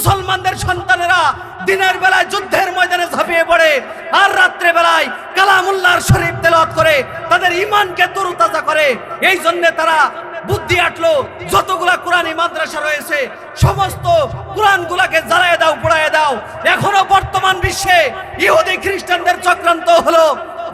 মুসলমানদের সন্তানেরা দিনের বেলায় যুদ্ধের ময়দানে ঝাঁপিয়ে পড়ে, আর রাত্রে বেলায় কালামুল্লাহর শরীফ তেলাওয়াত করে, তাদের ইমানকে তরুতাজা করে। এই জন্য তারা বুদ্ধি আটলো, যতগুলা কোরআনী মাদ্রাসা রয়েছে, সমস্ত কোরআনগুলাকে জ্বালায় দাও, পোড়ায় দাও। এখনও বর্তমান বিশ্বে ইহুদি খ্রিস্টানদের চক্রান্ত হলো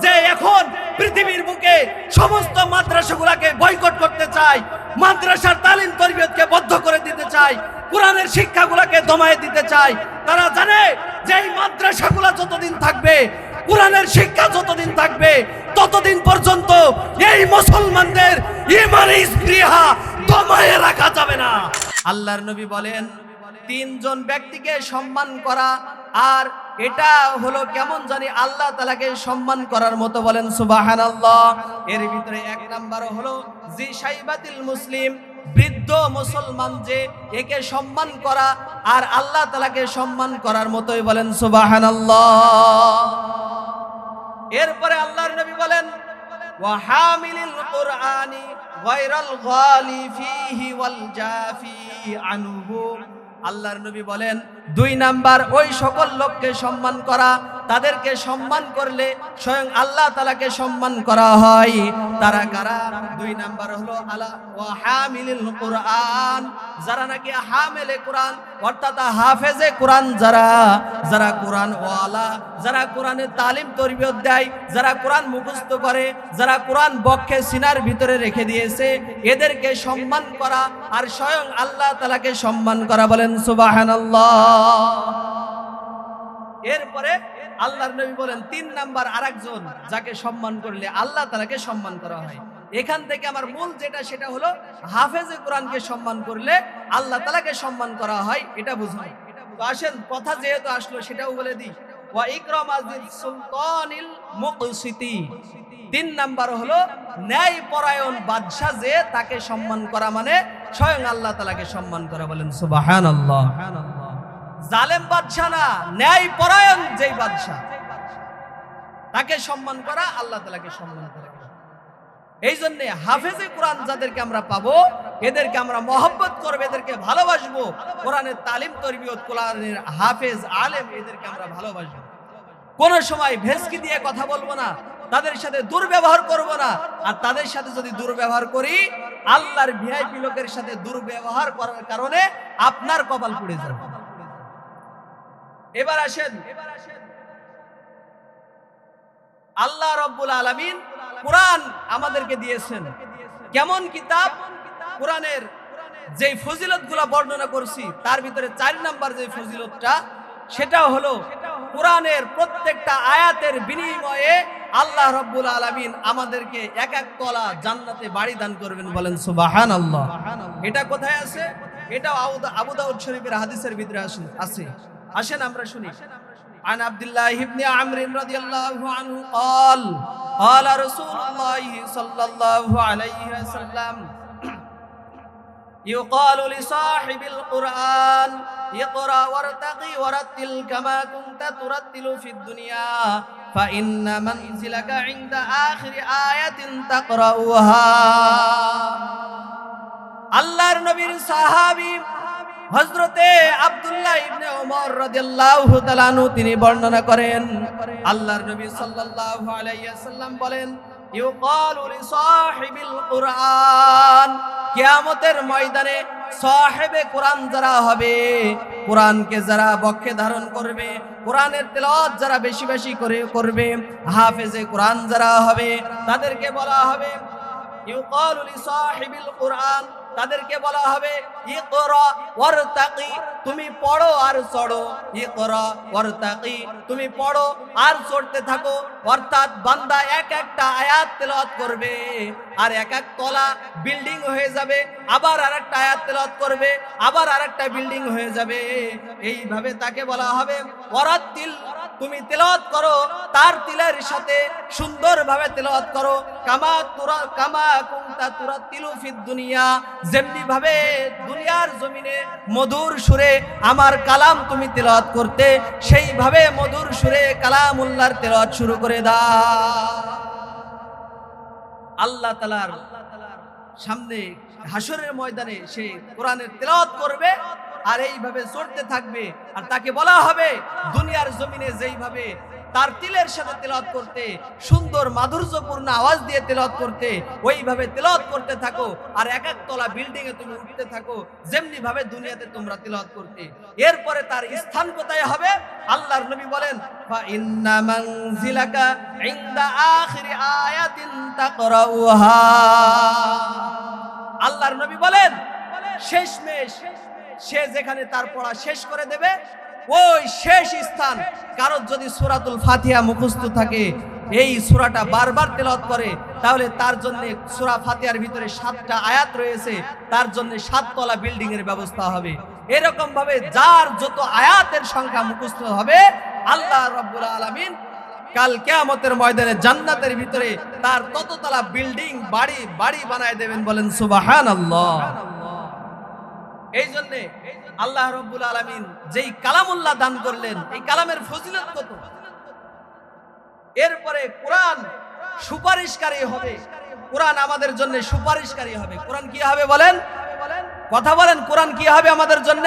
যে এখন পৃথিবীর বুকে সমস্ত মাদ্রাসাগুলাকে বয়কট করতে চায়, মাদ্রাসার তালিম তরবিয়তকে বদ্ধ করে দিতে চায়। কোরআনের শিক্ষাগুলাকে দমায় দিতে চায়। তারা জানে যে এই মাদ্রাসাগুলা যতদিন থাকবে, কোরআনের শিক্ষা যতদিন থাকবে, ততদিন পর্যন্ত এই মুসলমানদের ইমানি স্পৃহা দমায়ে রাখা যাবে না। আল্লাহর নবী বলেন, তিনজন ব্যক্তিকে সম্মান করা, আর এটা হলো কেমন জানি আল্লাহ তালাকে সম্মান করার মতো বলেন সুবাহান এর ভিতরে এক নাম্বার হলো, জি সাইবাতিল মুসলিম বৃদ্ধ মুসলমান যে একে সম্মান করা আর আল্লাহ তালাকে সম্মান করার মতোই বলেন সুবাহান এরপরে আল্লাহর নবী বলেন, ওয়াহামিলিল জাফি আল্লাহর নবী বলেন, দুই নাম্বার, ওই সকল লোককে সম্মান করা। তাদেরকে সম্মান করলে স্বয়ং আল্লাহ তালাকে সম্মান করা হয়। তারা কারা? দুই নাম্বার হলো, আলা ওয়া হামিলিল কোরআন। যারা নাকি হামেলে কোরআন অর্থাৎ হাফেজে কোরআন যারা যারা কোরআন ওয়ালা যারা কোরআনের তালিম তরবিয়ত দেয়, যারা কোরআন মুখস্থ করে, যারা কোরআন বক্ষে সিনার ভিতরে রেখে দিয়েছে, এদেরকে সম্মান করা আর স্বয়ং আল্লাহ তালাকে সম্মান করা বলেন সুবাহানাল্লাহ। এরপরে আল্লাহর নবী বলেন, তিন নাম্বার আরেকজন যাকে সম্মান করলে আল্লাহ তালাকে সম্মান করা হয়। এখান থেকে আমার মূল যেটা, সেটা হলো হাফেজে কোরআনকে সম্মান করলে আল্লাহ তালাকে সম্মান করা হয়, এটা বুঝাই তো আসেন, কথা যেহেতু আসলো, সেটাও বলে দিই। ওয়া ইকরাম তিন নাম্বার হলো, ন্যায় পরায়ণ বাদশাহ যে তাকে সম্মান করা মানে স্বয়ং আল্লাহ তালাকে সম্মান করা বলেন, সুবহানাল্লাহ। জালেম বাদশাহ না, ন্যায় পরায়ণ যেই বাদশাহ তাকে সম্মান করা, আল্লাহ তালাকে সম্মান করা। এই জন্য হাফেজে কোরআন যাদেরকে আমরা পাবো, এদেরকে আমরা মহব্বত করব, এদেরকে ভালোবাসবো। কোরআনের তালিম তরবিয়ত, কোরআনের হাফেজ, আলেম, এদেরকে আমরা ভালোবাসবো। কোন সময় ভেসকি দিয়ে কথা বলব না, তাদের সাথে দুর্ব্যবহার করব না। আর তাদের সাথে যদি দুর্ব্যবহার করি, আল্লাহর ভিআইপি লোকের সাথে দুর্ব্যবহার করার কারণে আপনার কপাল পুড়ে যাবে। এবার আসেন। আল্লাহ রব্বুল আলামিন কোরআন আমাদেরকে দিয়েছেন। কেমন কিতাব? কোরআনের যে ফজিলত বর্ণনা করছি তার ভিতরে চার নাম্বার যে ফজিলতটা সেটা হলো কোরআনের প্রত্যেকটা আয়াতের বিনিময়ে আল্লাহ রব্বুল আলামিন আমাদেরকে এক এক তলা জান্নাতে বাড়ি দান করবেন বলেন সুবাহান আল্লাহ এটা কোথায় আছে? এটা আবু দাউদ শরীফের হাদিসের ভিতরে আসে- আছে আসেন আমরা শুনি। عن عبد الله بن عمرو رضي الله عنه قال قال رسول الله صلى الله عليه وسلم يقال لصاحب القرآن اقرأ وارتقي ورتل كما كنت ترتل في الدنيا فإن منزلك عند آخر آية تقرأها আল্লাহর নবীর সাহাবী হযরতে আব্দুল্লাহ ইবনে ওমর রাদিয়াল্লাহু তাআলা তিনি বর্ণনা করেন, আল্লাহর নবী সাল্লাল্লাহু আলাইহি ওয়াসাল্লাম বলেন, ইউকালু লিসাহিবিল কুরআন কিয়ামতের ময়দানে সাহেবে কোরআন যারা হবে, কোরআনকে যারা বক্ষে ধারণ করবে, কোরআনের তেলাওয়াত যারা বেশি বেশি করে করবে, হাফেজে কোরআন যারা হবে, তাদেরকে বলা হবে, ইউকালু লিসাহিবিল কুরআন তাদেরকে বলা হবে তুমি পড়ো আর চড়ো। ইকরা তুমি পড়ো আর চড়তে থাকো। অর্থাৎ বান্দা এক একটা আয়াত তেলাওয়াত করবে, আর এক এক তলা বিল্ডিং হয়ে যাবে। আবার আর একটা আয়াত তেলাওয়াত করবে, আবার আর একটা বিল্ডিং হয়ে যাবে। এইভাবে তাকে বলা হবে তিল, তুমি তেলাওয়াত করো, তার তিলের সাথে সুন্দরভাবে তেলাওয়াত করো। কামা তুরা, কামা কুনতা তুরাতিলু ফিদ দুনিয়া যেমনি ভাবে দুনিয়ার জমিনে মধুর সুরে আমার কালাম তুমি তেলাওয়াত করতে, সেইভাবে মধুর সুরে কালামুল্লাহর তেলাওয়াত শুরু করে দাও। আল্লাহ তালার সামনে হাসরের ময়দানে সে কোরআনের তেলাওয়াত করবে আর এইভাবে চড়তে থাকবে। আর তাকে বলা হবে, দুনিয়ার জমিনে যেইভাবে তার তিলের সাথে তেলাওয়াত করতে, সুন্দর মাধুর্যপূর্ণ আওয়াজ দিয়ে তেলাওয়াত করতে, ওইভাবে তেলাওয়াত করতে থাকো আর এক এক তলা বিল্ডিং এ তুমি উঠতে থাকো যেমনি ভাবে দুনিয়াতে তোমরা তেলাওয়াত করতে। এরপরে তার স্থান কোথায় হবে? আল্লাহর নবী বলেন আল্লাহর নবী বলেন, শেষমেশ সে যেখানে তার পড়া শেষ করে দেবে ওই শেষ স্থান। কারোর যদি সুরাতুল ফাতিহা মুখস্থ থাকে, এই সুরাটা বারবার তেলত করে, তাহলে তার জন্য সূরা ফাতিহার ভিতরে সাতটা আয়াত রয়েছে, তার জন্য সাততলা বিল্ডিং এর ব্যবস্থা হবে। এরকম ভাবে যার যত আয়াতের সংখ্যা মুখস্থ হবে, আল্লাহ রাব্বুল আলামিন কাল কেয়ামতের ময়দানে জান্নাতের ভিতরে তার তততলা বিল্ডিং বাড়ি বাড়ি বানায় দেবেন বলেন সুবহানাল্লাহ। এই জন্যে আল্লাহ রব্বুল আলামিন যেই কালামুল্লাহ দান করলেন, এই কালামের ফজিলত কত? এরপরে কোরআন সুপারিশকারী হবে। কোরআন আমাদের জন্য সুপারিশকারী হবে। কোরআন কি হবে বলেন? কথা বলেন, কোরআন কি হবে আমাদের জন্য?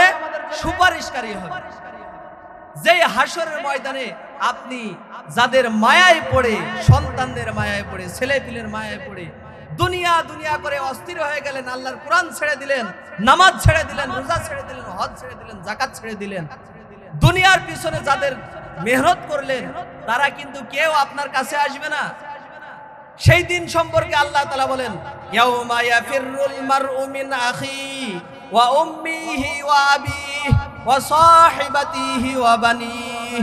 সুপারিশকারী হবে। যেই হাসরের ময়দানে আপনি যাদের মায়ায় পড়ে, সন্তানদের মায়ায় পড়ে ছেলে পিলের মায়ায় পড়ে দুনিয়া দুনিয়া করে অস্থির হয়ে গেলেন, আল্লাহর কোরআন ছেড়ে দিলেন, নামাজ ছেড়ে দিলেন, রোজা ছেড়ে দিলেন, হজ ছেড়ে দিলেন জাকাত ছেড়ে দিলেন। দুনিয়ার পিছনে যাদের মেহনত করলেন, তারা কিন্তু কেউ আপনার কাছে আসবে না। সেই দিন সম্পর্কে আল্লাহ তালা বলেন, ইয়াউমা ইয়াফিরুল মারউ মিন আখি ওয়া উম্মিহি ওয়া আবিহি ওয়া সাহিবাতিহি ওয়া বানিহি।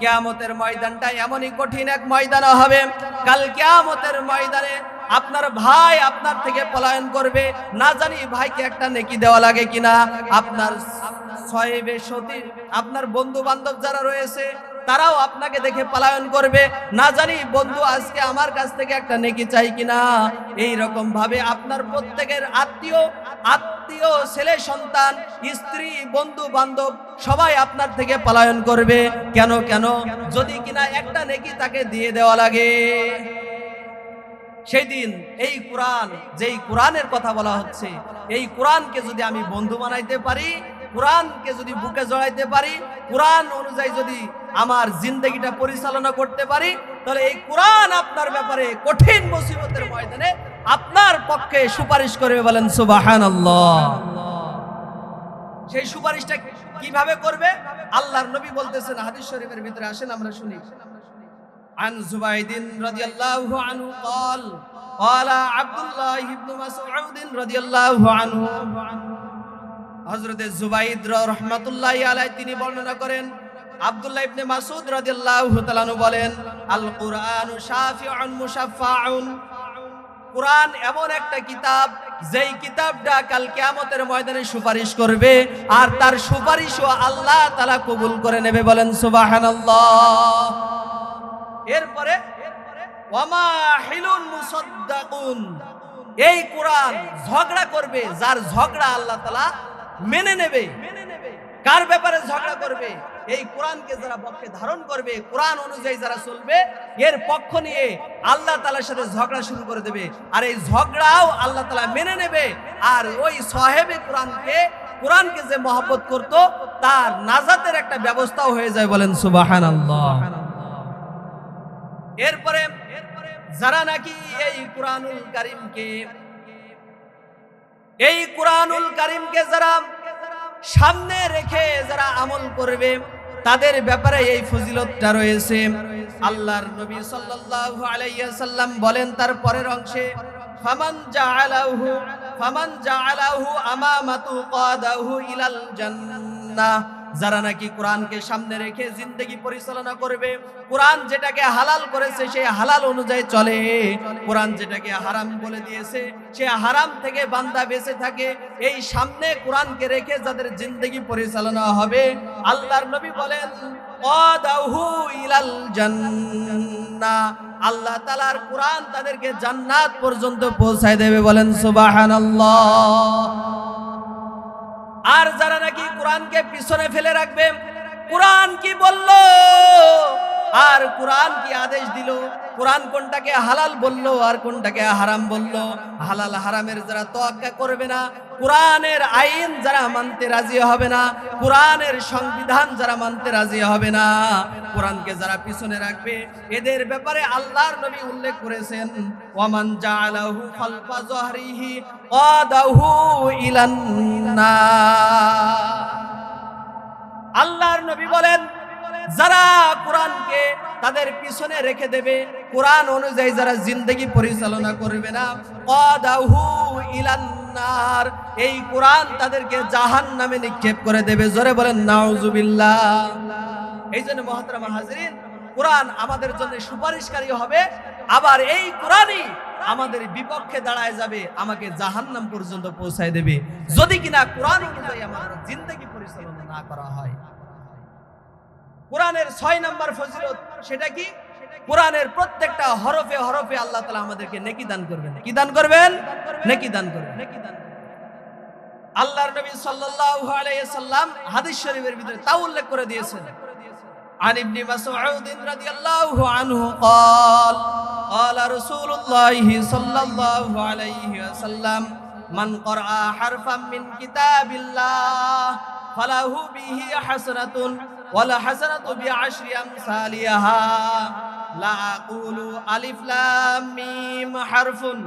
কিয়ামতের ময়দানটা এমনই কঠিন এক ময়দান হবে। কাল কিয়ামতের ময়দানে আপনার ভাই আপনার থেকে পলায়ন করবে। না জানি ভাইকে একটা নেকি দেওয়া লাগে কিনা। আপনার সহেবে সতী, আপনার বন্ধু বান্ধব যারা রয়েছে, তারাও আপনাকে দেখে পলায়ন করবে। না জানি বন্ধু আজকে আমার কাছ থেকে একটা নেকি চাই কিনা। এই রকম ভাবে আপনার প্রত্যেকের আত্মীয় আত্মীয়, ছেলে, সন্তান, স্ত্রী বন্ধু বান্ধব সবাই আপনার থেকে পলায়ন করবে। কেন কেন? যদি কিনা একটা নেকি তাকে দিয়ে দেওয়া লাগে। সেই দিন এই কোরআন, যেই কোরআনের কথা বলা হচ্ছে, এই কোরআনকে যদি আমি বন্ধু বানাইতে পারি, কোরআনকে যদি বুকে জড়াইতে পারি, কোরআন অনুযায়ী যদি আমার জিন্দগিটা পরিচালনা করতে পারি, তাহলে এই কোরআন আপনার ব্যাপারে কঠিন মুসিবতের ময়দানে আপনার পক্ষে সুপারিশ করবে বলেন সুবাহান সেই সুপারিশটা কীভাবে করবে? আল্লাহর নবী বলতেছেন, হাদিস শরীফের ভিতরে আসেন, আমরা শুনি। عن زبيد رضي الله عنه قال قال عبد الله بن مسعود رضي الله عنه হযরতে জুবাইদ রহমাতুল্লাহ আলাইহি তিনি বর্ণনা করেন আব্দুল্লাহ ইবনে মাসউদ রাদিয়াল্লাহু তাআলা আনহু বলেন আল কুরআনু শাফিউন মুশাফফাউন কোরআন এমন একটা কিতাব যেই কিতাবটা কাল কিয়ামতের ময়দানে সুপারিশ করবে আর তার সুপারিশও আল্লাহ তাআলা কবুল করে নেবে বলেন সুবহানাল্লাহ এরপরে এই কোরআন ঝগড়া করবে, যার ঝগড়া আল্লাহ তাআলা মেনে নেবে। কার ব্যাপারে ঝগড়া করবে? এই কোরআনকে যারা পক্ষে ধারণ করবে, কোরআন অনুযায়ী যারা চলবে, এর পক্ষ নিয়ে আল্লাহ তালার সাথে ঝগড়া শুরু করে দেবে। আর এই ঝগড়াও আল্লাহ তালা মেনে নেবে। আর ওই সাহেবে কোরআনকে কোরআনকে যে মহব্বত করত, তার নাজাতের একটা ব্যবস্থাও হয়ে যায় বলেন সুবাহান আল্লাহ এরপরে যারা নাকি এই কোরআনুল কারিমকে, এই কোরআনুল কারিমকে যারা সামনে রেখে যারা আমল করবে, তাদের ব্যাপারে এই ফজিলতটা রয়েছে। আল্লাহর নবী সাল্লাল্লাহু আলাইহি সাল্লাম বলেন, তার পরের অংশে, ফামান জাআলাহু ফামান জাআলাহু আমামাতু কাদাহু ইলাল জান্নাহ। যারা নাকি কোরআনকে সামনে রেখে জিন্দগি পরিচালনা করবে, কোরআন যেটাকে হালাল করেছে সে হালাল অনুযায়ী চলে। কোরআন যেটাকে হারাম বলে দিয়েছে, সে হারাম থেকে বান্দা বেঁচে থাকে। এই সামনে কোরআনকে রেখে যাদের জিন্দগি পরিচালনা হবে, আল্লাহর নবী বলেন আল্লাহ তালার কোরআন তাদেরকে জান্নাত পর্যন্ত পৌঁছায় দেবে বলেন, সুবহানাল্লাহ। আর যারা নাকি কোরআনকে পিছনে ফেলে রাখবে, কোরআন কি বলল? আর কোরআন কি আদেশ দিল? কোরআন কোনটাকে হালাল বলল আর কোনটাকে হারাম বলল? হালাল হারামের যারা তোয়াক্কা করবে না কোরআনের আইন যারা মানতে রাজি হবে না, কোরআনের সংবিধান যারা মানতে রাজি হবে না, কোরআনকে যারা পিছনে রাখবে, এদের ব্যাপারে আল্লাহর নবী উল্লেখ করেছেন, ওয়ামান জাআলাহু খালফা জহরিহি কাদাহু ইলান। আল্লাহর নবী বলেন, যারা কোরআনকে তাদের পিছনে রেখে দেবে, কোরআন অনুযায়ী যারা জিন্দগি পরিচালনা করবে না কাদাহু ইলান নার এই কোরআন তাদেরকে জাহান নামে নিক্ষেপ করে দেবে। জোরে বলেন, নাউজুবিল্লাহ। এই জন্য মহাতারামা হাজরিন, কোরআন আমাদের জন্য সুপারিশকারী হবে। আবার এই কোরআনই আমাদের বিপক্ষে দাঁড়ায় যাবে, আমাকে জাহান্নাম পর্যন্ত পৌঁছায় দেবে। যদি কিনা কোরআন আমার জিন্দগি পরিচালনা না করা হয়। কোরআনের ছয় নম্বর ফজিলত সেটা কি? কোরআনের প্রত্যেকটা হরফে হরফে আল্লাহ তালা আমাদেরকে নেকি দান করবেন কি দান করবেন নেকি দান করবেন আল্লাহর নবী সাল্লাল্লাহু আলাইহি সাল্লাম হাদিস শরীফের ভিতরে তা উল্লেখ করে দিয়েছেন عن ابن مسعود رضي الله عنه قال قال رسول الله صلى الله عليه وسلم من قرأ حرفا من كتاب الله فله به حسنة ওয়ালা হাসানাতু বিআশরি আমসালিহা। লা আকুলু আলিফ লাম মিম হারফুন।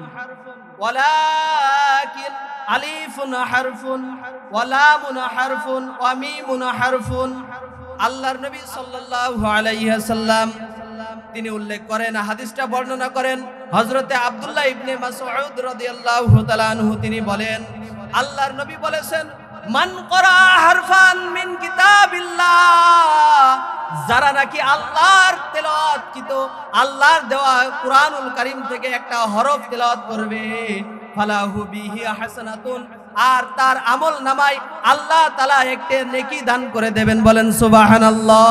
ওয়ালাকিন হারফুন ওয়া লামুন হারফুন, ওয়া হারফুন। আল্লাহর নবী সাল্লাল্লাহু সাল্লাম তিনি উল্লেখ করেন, হাদিসটা বর্ণনা করেন হজরতে আবদুল্লাহ ইবনে মাসুদ রাদিয়াল্লাহু তিনি বলেন, আল্লাহর নবী বলেছেন মান করা হারফান মিন কিতাবিল্লাহ, যারা নাকি আল্লাহর তেলাওয়াত কিত, আল্লাহর দেওয়া কুরআনুল কারীম থেকে একটা হরফ তেলাওয়াত করবে। ফালাহু বিহি হাসানাতুন, আর তার আমল নামাই আল্লাহ তালা একটি নেকি দান করে দেবেন, বলেন সুবাহান আল্লাহ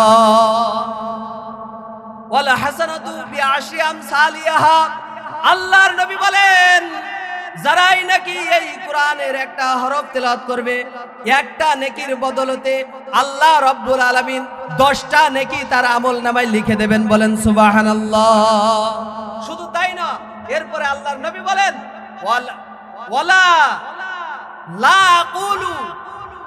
আল্লাহর নবী বলেন যারাই নাকি এই কোরআনের একটা হরফ তেলাওয়াত করবে, একটা নেকির বদলতে আল্লাহ রব্বুল আলামিন দশটা নেকি তার আমল নামায় লিখে দেবেন, বলেন সুবাহান আল্লাহ শুধু তাই না, এরপরে আল্লাহর নবী বলেন, ওয়ালা লা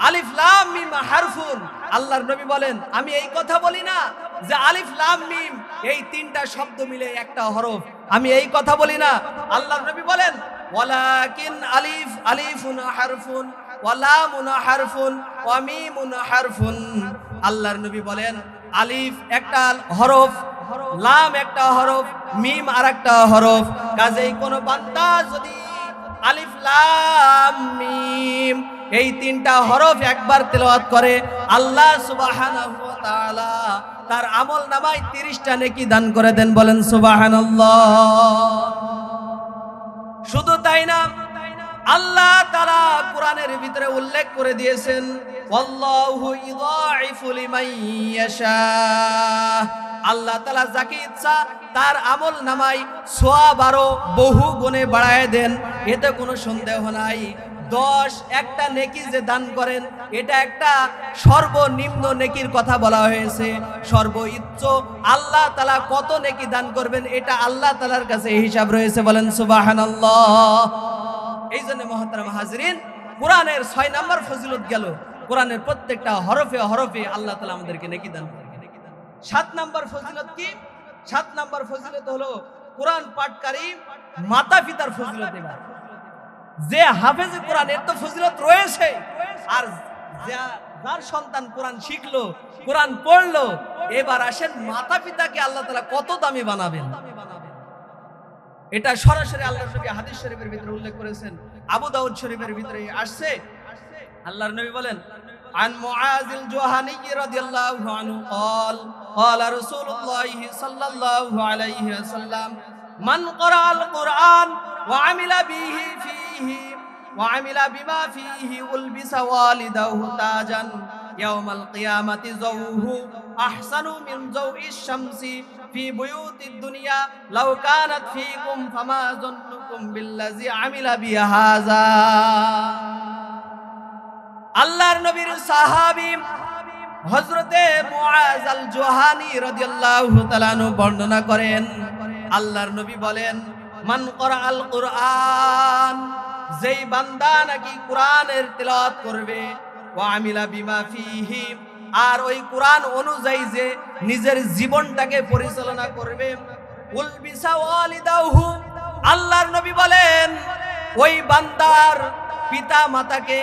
আলিফ লাম হারফুন। আল্লাহর নবী বলেন, আমি এই কথা বলি না যে আলিফ লাম মিম, এই তিনটা শব্দ মিলে একটা হরফ। আমি এই কথা বলি না। আল্লাহর নবী বলেন, ওয়ালাকিন আলিফ, আলিফুন হারফুন ওয়ালামুন হারফুন, ওয়া মিমুন হারফুন। আল্লাহর নবী বলেন, আলিফ একটা হরফ, লাম একটা হরফ, মিম আরেকটা হরফ। কাজেই কোন বান্দা যদি আলিফ, লাম, মিম এই তিনটা হরফ একবার তেলাওয়াত করে, আল্লাহ তার আমল নামায় 30টা নেকি দান করে দেন, বলেন সুবহানাল্লাহ। শুধু তাই না, আল্লাহ তাআলা কোরআনের ভিতরে উল্লেখ করে দিয়েছেন আল্লাহ তালা যাকে ইচ্ছা তার আমল নামাই সোয়া বারো বহু গুণে বাড়ায় দেন, এতে কোনো সন্দেহ নাই। দশ, একটা নেকি যে দান করেন, এটা একটা সর্বনিম্ন নেকির কথা বলা হয়েছে। সর্বোচ্চ, আল্লাহ তালা কত নেকি দান করবেন, এটা আল্লাহ তালার কাছে হিসাব রয়েছে। বলেন সুবাহান এই জন্য মহাতারাম হাজরিন, কোরআনের ছয় নম্বর ফজিলত গেল। কোরআনের প্রত্যেকটা হরফে হরফে আল্লাহ তালা আমাদেরকে নেকি দান করেন। সাত নাম্বার ফজিলত কি? সাত নাম্বার ফজিলত হলো কোরআন পাঠকারী মাতা পিতার ফজিলত এবার। যে হাফেজ কোরআন এর তো ফজিলত রয়েছে আর যা- যার সন্তান কোরআন শিখলো কোরআন পড়লো এবার আসেন মাতা পিতাকে আল্লাহ তালা কত দামি বানাবেন এটা সরাসরি আল্লাহর নবী হাদিস শরীফের ভিতরে উল্লেখ করেছেন আবু দাউদ শরীফের ভিতরে আসছে আল্লাহর নবী বলেন عن معاذ الجهني رضي الله عنه قال قال رسول الله صلى الله عليه وسلم من قرأ القرآن وعمل به فيه وعمل بما فيه ألبس والده تاجا يوم القيامة زوه أحسن من زوء الشمس في بيوت الدنيا لو كانت فيكم فما ظنكم بالذي عمل بهذا আল্লাহর নবীর সাহাবী হযরতে মুআজ আল জোহানি রাদিয়াল্লাহু তাআলা আনহু বর্ণনা করেন আল্লাহর নবী বলেন মান করা আল কুরআন, যেই বান্দা নাকি কোরআনের তেলাওয়াত করবে, ওয়া আমিলা বিমা ফিহি, আর ওই কোরআন অনুযায়ী যে নিজের জীবনটাকে পরিচালনা করবে উলবিসা ওয়ালিদাহু, আল্লাহর নবী বলেন, ওই বান্দার পিতা মাতাকে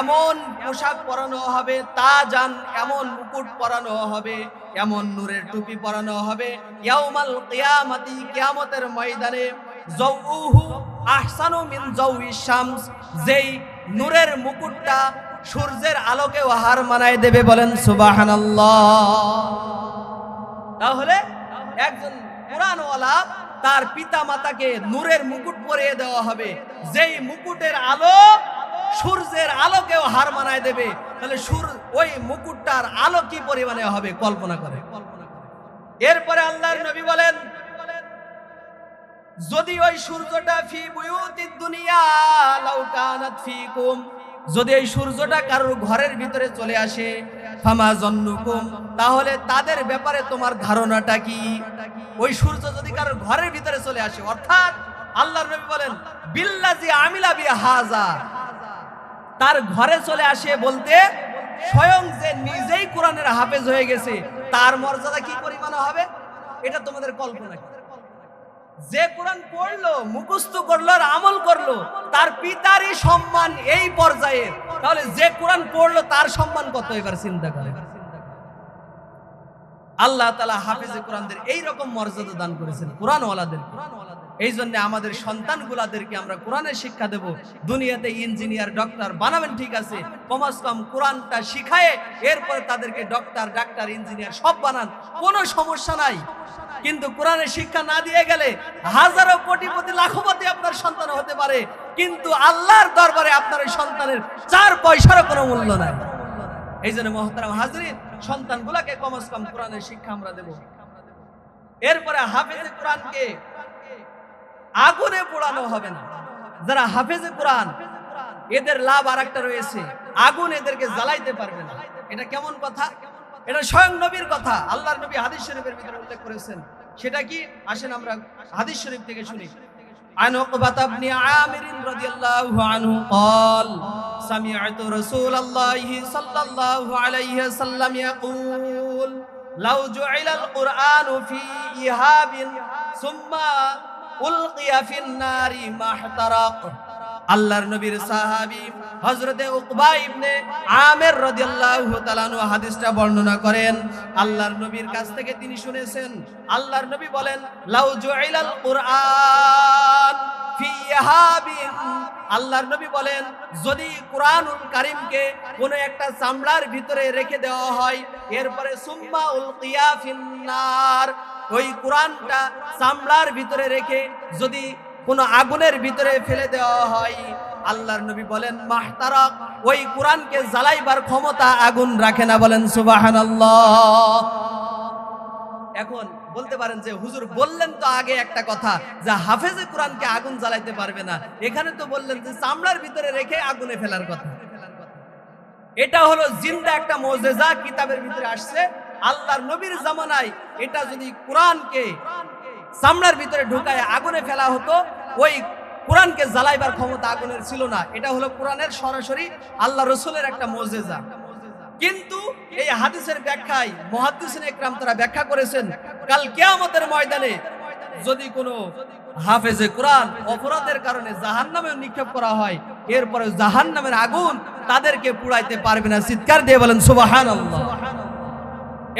এমন পোশাক পরানো হবে তা জান এমন মুকুট পরানো হবে, এমন নূরের টুপি পরানো হবে, ইয়াউমাল কিয়ামাতি, কিয়ামতের ময়দানে জৌহু আহসানু মিন জৌই শামস, যেই নূরের মুকুটটা সূর্যের আলোকেও হার মানায় দেবে বলেন সুবহানাল্লাহ। তাহলে একজন কোরআনওয়ালা তার পিতা মাতাকে নূরের মুকুট পরিয়ে দেওয়া হবে, যেই মুকুটের আলো সূর্যের আলোকেও হার মানায় দেবে। তাহলে সূর্য ওই মুকুটটার আলো কি পরিমাণে হবে? কল্পনা করে। এরপরে আল্লাহর নবী বলেন যদি ওই সূর্যটা ফি বুয়ুতিদ দুনিয়া, লাউ কানাত ফিকুম। যদি এই সূর্যটা কারোর ঘরের ভিতরে চলে আসে, ফামা জন্নুকুম, তাহলে তাদের ব্যাপারে তোমার ধারণাটা কি? ওই সূর্য যদি কারোর ঘরের ভিতরে চলে আসে, অর্থাৎ আল্লাহর নবী বলেন বিল্লাজি আমিলা বি হাজা তার ঘরে চলে আসে বলতে, স্বয়ং যে নিজেই কোরআনের হাফেজ হয়ে গেছে, তার মর্যাদা কি পরিমাণ হবে? এটা তোমাদের কল্পনা যে কোরআন পড়ল, মুখস্থ করল আমল করল, তার পিতারই সম্মান এই পর্যায়ে তাহলে যে কোরআন পড়ল, তার সম্মান কত এবার চিন্তা করে আল্লাহ তালা হাফিজে কোরআনদের এইরকম মর্যাদা দান করেছেন, কোরআনওয়ালাদের। এই জন্য আমাদের সন্তানগুলাদেরকে আমরা কোরআনের শিক্ষা দেব। দুনিয়াতে ইঞ্জিনিয়ার, ডক্টর বানাবেন ঠিক আছে কমাস কম, কোরআনটা শিখায়ে এরপরে তাদেরকে ডক্টর, ডাক্তার, ইঞ্জিনিয়ার সব বানান। কোনো সমস্যা নাই। কিন্তু কোরআনের শিক্ষা না দিয়ে গেলে হাজারো কোটিপতি, লাখপতি আপনার সন্তান হতে পারে। কিন্তু আল্লাহর দরবারে আপনার ওই সন্তানের চার পয়সারও কোনো মূল্য নাই। এই জন্য মহতারাম হাজরিন, সন্তানগুলাকে কমস কম, কোরআনের শিক্ষা আমরা দেব। এরপরে হাফেজে কোরআনকে আগুনে পোড়ানো হবে না যারা হাফেজে কোরআন এদের লাভ আর একটা রয়েছে আগুন এদেরকে জ্বালাইতে পারবে না এটা কেমন কথা এটা স্বয়ং নবীর কথা আল্লাহর নবী হাদিস শরীফের ভিতরে উল্লেখ করেছেন সেটা কি আসেন আমরা হাদিস শরীফ থেকে শুনি عن عقبة بن عامر رضي الله عنه قال سمعت رسول الله صلى الله عليه وسلم يقول لو جعل القرآن في إهاب ثم আল্লাহর নবীর উকবা ইবনে আমের রাদিয়াল্লাহু তাআলা হাদিসটা বর্ণনা করেন। আল্লাহর নবীর কাছ থেকে তিনি শুনেছেন। আল্লাহর নবী বলেন, লাউ জুইলাল কুরআন আল্লাহর নবী বলেন, যদি কোরআনুল কারিমকে কোন একটা চামড়ার ভিতরে রেখে দেওয়া হয়, এরপরে সুম্মা উলকিয়া ফিন্নার। ওই কোরআনটা চামড়ার ভিতরে রেখে যদি কোন আগুনের ভিতরে ফেলে দেওয়া হয়, আল্লাহর নবী বলেন মাহতারক ওই কোরআনকে জ্বালাইবার ক্ষমতা আগুন রাখে না। বলেন, সুবহানাল্লাহ। এখন বলতে পারেন যে, হুজুর বললেন তো আগে একটা কথা, যে হাফেজে কোরআনকে আগুন জ্বালাইতে পারবে না। এখানে তো বললেন যে, চামড়ার ভিতরে রেখে আগুনে ফেলার কথা। এটা হলো জিন্দা একটা মোজেজা, কিতাবের ভিতরে আসছে। আল্লাহর নবীর জামানায় এটা যদি কোরআনকে চামড়ার ভিতরে ঢুকায় আগুনে ফেলা হতো, ওই কোরআনকে জ্বালাইবার ক্ষমতা আগুনের ছিল না। এটা হলো কোরআনের সরাসরি আল্লাহ রসুলের একটা মোজেজা। কিন্তু এই হাদিসের ব্যাখ্যায় মহাদিসিন একরাম তারা ব্যাখ্যা করেছেন, কাল কেয়ামতের ময়দানে যদি কোনো হাফেজে কোরআন অপরাধের কারণে জাহান নামে নিক্ষেপ করা হয়, এরপরে জাহান নামের আগুন তাদেরকে পুড়াইতে পারবে না। চিৎকার দিয়ে বলেন সুবাহান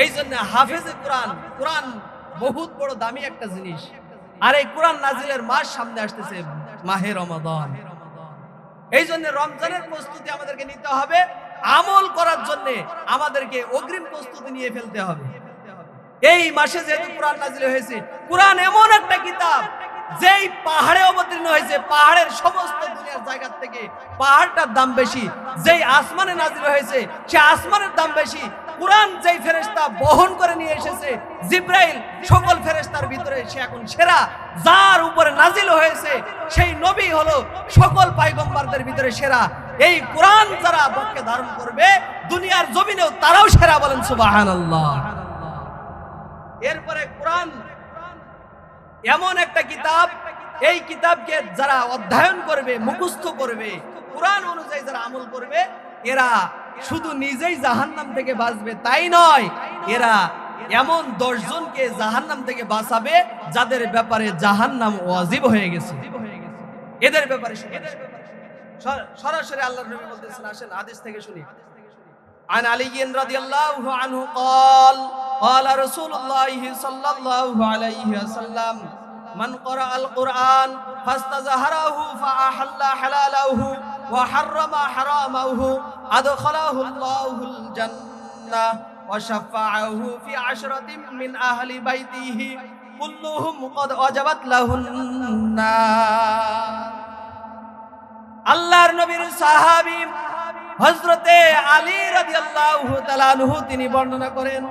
এই জন্য হাফেজে কোরআন কোরআন বহুত বড় দামি একটা জিনিস। আর এই কোরআন নাজিলের মাস সামনে আসতেছে মাহে রমাদান। এই জন্য রমজানের প্রস্তুতি আমাদেরকে নিতে হবে, আমল করার জন্য আমাদেরকে অগ্রিম প্রস্তুতি নিয়ে ফেলতে হবে। এই মাসে যেহেতু কোরআন নাজিল হয়েছে, কোরআন এমন একটা কিতাব, যেই পাহাড়ে অবতীর্ণ হয়েছে, পাহাড়ের সমস্ত দুনিয়ার জায়গা থেকে পাহাড়টার দাম বেশি, যেই আসমানে নাজিল হয়েছে, সে আসমানের দাম বেশি কোরআন যেই ফেরেস্তা বহন করে নিয়ে এসেছে, জিব্রাইল সকল ফেরেস্তার ভিতরে সে এখন সেরা, যার উপরে নাজিল হয়েছে, সেই নবী হলো সকল পাইগম্বারদের ভিতরে সেরা। এই কোরআন যারা বক্ষে ধারণ করবে, দুনিয়ার জমিনেও তারাও সেরা বলেন সুবহানাল্লাহ। এরপরে কোরআন, এমন একটা কিতাব, এই কিতাবকে যারা অধ্যয়ন করবে, মুখস্থ করবে, কোরআন অনুযায়ী যারা আমল করবে, এরা শুধু নিজেই জাহান্নাম থেকে বাঁচবে তাই নয় এরা এমন দশজনকে জাহান্নাম থেকে বাঁচাবে যাদের ব্যাপারে জাহান্নাম ওয়াজিব হয়ে গেছে এদের ব্যাপারে শুনে সর- সরাসরি আল্লাহ নবী বলতেছেন আসেন হাদিস থেকে শুনি عن علي رضي الله عنه قال قال رسول الله صلى الله عليه وسلم من قرأ القرآن فاستزهره فأحل حلاله وحرم حرامه أدخله الله الجنة وشفعه في عشرة من أهل بيته كلهم قد وجبت له النار আল্লাহর নবীর সাহাবী হযরতে আলী রাদিয়াল্লাহু তাআলা আনহু তিনি বর্ণনা করেন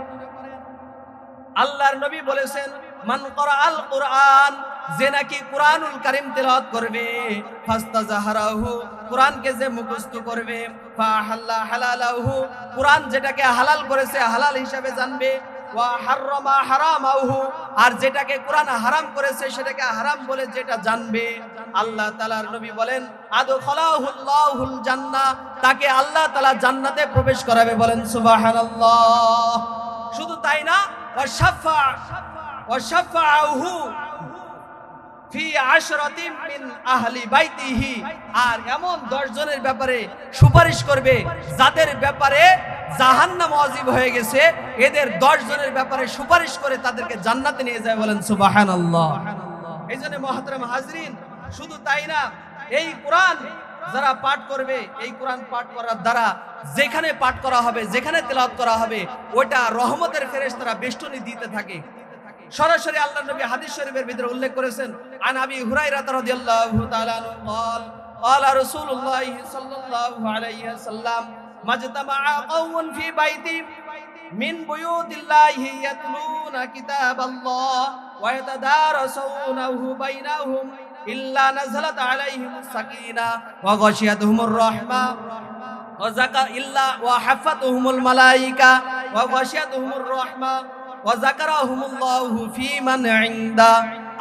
আল্লাহর নবী বলেছেন মান আল কুরআন যে নাকি কুরআনুল কারীম তেলাওয়াত করবে। ফাস্তাজাহারাহু, কুরআনকে যে মুখস্থ করবে। ফাহাল্লা হালালাহু, কুরআন যেটাকে হালাল করেছে হালাল হিসাবে জানবে। ওয়া হারামাহু, আর যেটাকে কোরআন হারাম করেছে সেটাকে হারাম বলে যেটা জানবে। আল্লাহ তাআলার নবী বলেন আদখালাহুল্লাহুল জান্নাহ। তাকে আল্লাহ তাআলা জান্নাতে প্রবেশ করাবে বলেন, সুবহানাল্লাহ। শুধু তাই না ফি মিন আহলি বাইতিহি আর এমন 10 জনের ব্যাপারে সুপারিশ করবে যাদের ব্যাপারে জাহান্নাম ওয়াজিব হয়ে গেছে, এদের 10 জনের ব্যাপারে সুপারিশ করে তাদেরকে জান্নাতে নিয়ে যায় বলেন সুবহানাল্লাহ। এই জন্য মহতরম হাজরিন, শুধু তাই না, এই কোরআন যারা পাঠ করবে, এই কোরআন পাঠ করার দ্বারা যেখানে পাঠ করা হবে, যেখানে তেলাওয়াত করা হবে ওটা রহমতের ফেরেশতারা বেষ্টনী দিতে থাকে। সরাসরি আল্লাহ নবী হাদিস শরীফের ভিতরে উল্লেখ করেছেন আন আবি হুরায়রা রাদিয়াল্লাহু তাআলা আনহু قال قال رسول الله صلى الله عليه وسلم ما اجتمع قوم في بيت من بيوت الله يتلون كتاب الله ويتدارسونه بينهم إلا نزلت عليهم السكينة وغشيتهم الرحمة وزكى إلا وحفتهم الملائكة وغشيتهم الرحمة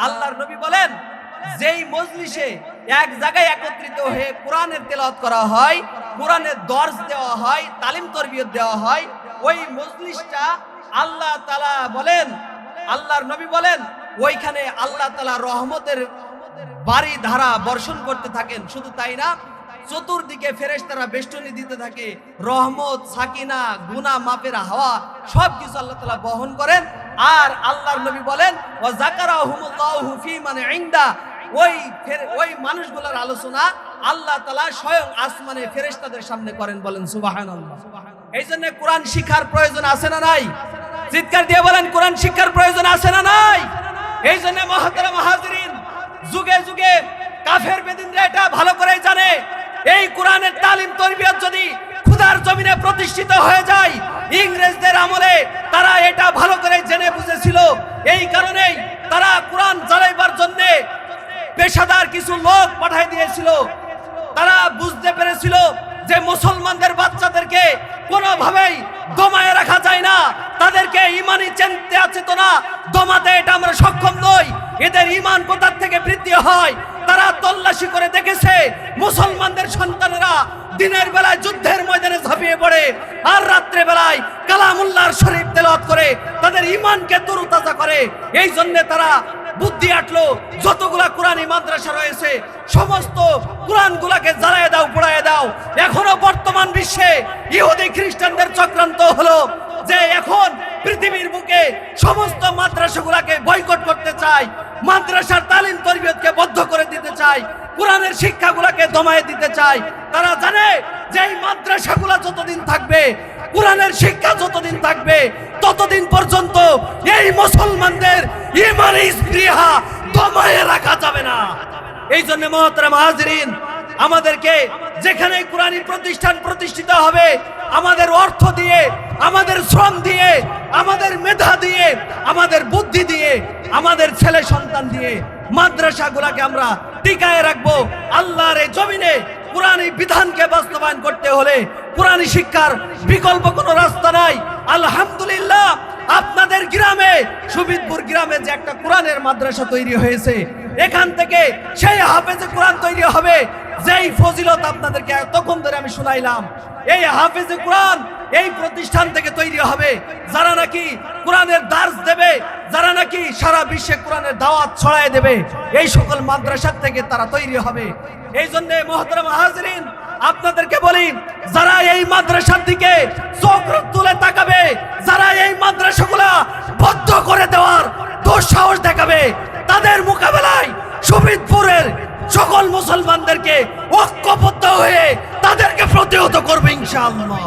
আল্লাহর নবী বলেন, যেই মজলিসে এক জায়গায় একত্রিত হয়ে কোরআনের তেলাওয়াত করা হয়, কোরআনের দর্জ দেওয়া হয়, তালিম তরবিয়ত দেওয়া হয়, ওই মজলিসটা আল্লাহ তালা বলেন, আল্লাহর নবী বলেন, ওইখানে আল্লাহ তাআলা রহমতের বাড়ি ধারা বর্ষণ করতে থাকেন। শুধু তাই না চতুর্দিকে ফেরেশতারা বেষ্টনী দিতে থাকে। রহমত, সাকিনা গুনা মাপের হাওয়া সব কিছু আল্লাহ তাআলা বহন করেন। আর আল্লাহর নবী বলেন যাকারাহুমুল্লাহু ফি মান ইনদা। ওই ওই মানুষগুলোর আলোচনা আল্লাহ তাআলা স্বয়ং আসমানে ফেরেশতাদের সামনে করেন বলেন সুবাহান এই জন্য কোরআন শিক্ষার প্রয়োজন আছে না নাই? চিৎকার দিয়ে বলেন, কোরআন শিক্ষার প্রয়োজন আছে না নাই? এই জন্য মহাতারা হাজরিন যুগে যুগে কাফের বেদিনরা এটা ভালো করে এই কোরআনের তালিম তরবিয়ত যদি খুদার জমিনে প্রতিষ্ঠিত হয়ে যায়, ইংরেজদের আমলে তারা এটা ভালো করে জেনে বুঝেছিল। এই কারণেই তারা কোরআন জ্বালাইবার জন্যে পেশাদার কিছু লোক পাঠাই দিয়েছিল। তারা বুঝতে পেরেছিল যে মুসলমানদের বাচ্চাদেরকে কোনোভাবেই দমায় রাখা যায় না। তাদেরকে ইমানি চিনতে আছে তো না। দমাতে এটা আমরা সক্ষম নই। এদের ইমান কোথার থেকে বৃদ্ধি হয়। তারা তল্লাশি করে দেখেছে। মুসলমানদের সন্তানেরা দিনের বেলায় যুদ্ধের ময়দানে ঝাঁপিয়ে পড়ে আর রাত্রে বেলায় কালামুল্লাহর শরীফ তেলাওয়াত করে তাদের ইমানকে তরুতাজা করে। এই জন্য তারা বুদ্ধি আটলো, যতগুলা কোরআনী মাদ্রাসা রয়েছে, সমস্ত কোরআন গুলাকে জ্বালায় দাও, পোড়ায় দাও। এখনও বর্তমান বিশ্বে ইহুদি খ্রিস্টানদের চক্রান্ত হলো। যে এখন পৃথিবীর বুকে সমস্ত মাদ্রাসাগুলাকে বয়কট করতে চায়, মাদ্রাসার তালিম তরবিয়তকে বদ্ধ করে দিতে চায়, কোরআনের শিক্ষাগুলাকে দমায়ে দিতে চায়, তারা জানে যে এই মাদ্রাসাগুলা যতদিন থাকবে, কোরআনের শিক্ষা যতদিন থাকবে, ততদিন পর্যন্ত এই মুসলমানদের ইমানি স্পৃহা দমায়ে রাখা যাবে না। এই জন্য মহতরম হাজরিন, আমাদেরকে যেখানে কোরআনী প্রতিষ্ঠান প্রতিষ্ঠিত হবে, আমাদের অর্থ দিয়ে, আমাদের শ্রম দিয়ে, আমাদের মেধা দিয়ে, আমাদের বুদ্ধি দিয়ে, আমাদের ছেলে সন্তান দিয়ে মাদ্রাসাগুলাকে আমরা টিকায় রাখব। আল্লাহর এই জমিনে কোরআনী বিধানকে বাস্তবায়ন করতে হলে কোরআনী শিক্ষার বিকল্প কোনো রাস্তা নাই। আলহামদুলিল্লাহ আপনাদের গ্রামে, সুবিদপুর গ্রামে যে একটা কোরআনের মাদ্রাসা তৈরি হয়েছে, এখান থেকে সেই হাফেজে কোরআন তৈরি হবে, যেই ফজিলত আপনাদেরকে এতক্ষণ ধরে আমি শুনাইলাম। এই হাফেজে কোরআন এই প্রতিষ্ঠান থেকে তৈরি হবে। যারা নাকি কোরআনের দার্স দেবে, যারা নাকি সারা বিশ্বে কোরআনের দাওয়াত ছড়ায় দেবে, এই সকল মাদ্রাসা থেকে তারা তৈরি হবে। এই জন্য মহতরম আপনাদেরকে বলি, যারা এই মাদ্রাসার দিকে চোখ তুলে তাকাবে, যারা এই মাদ্রাসাগুলা বদ্ধ করে দেওয়ার দুঃসাহস দেখাবে, তাদের মোকাবেলায় সুবিদপুরের সকল মুসলমানদেরকে ঐক্যবদ্ধ হয়ে তাদেরকে প্রতিহত করবে ইনশাআল্লাহ।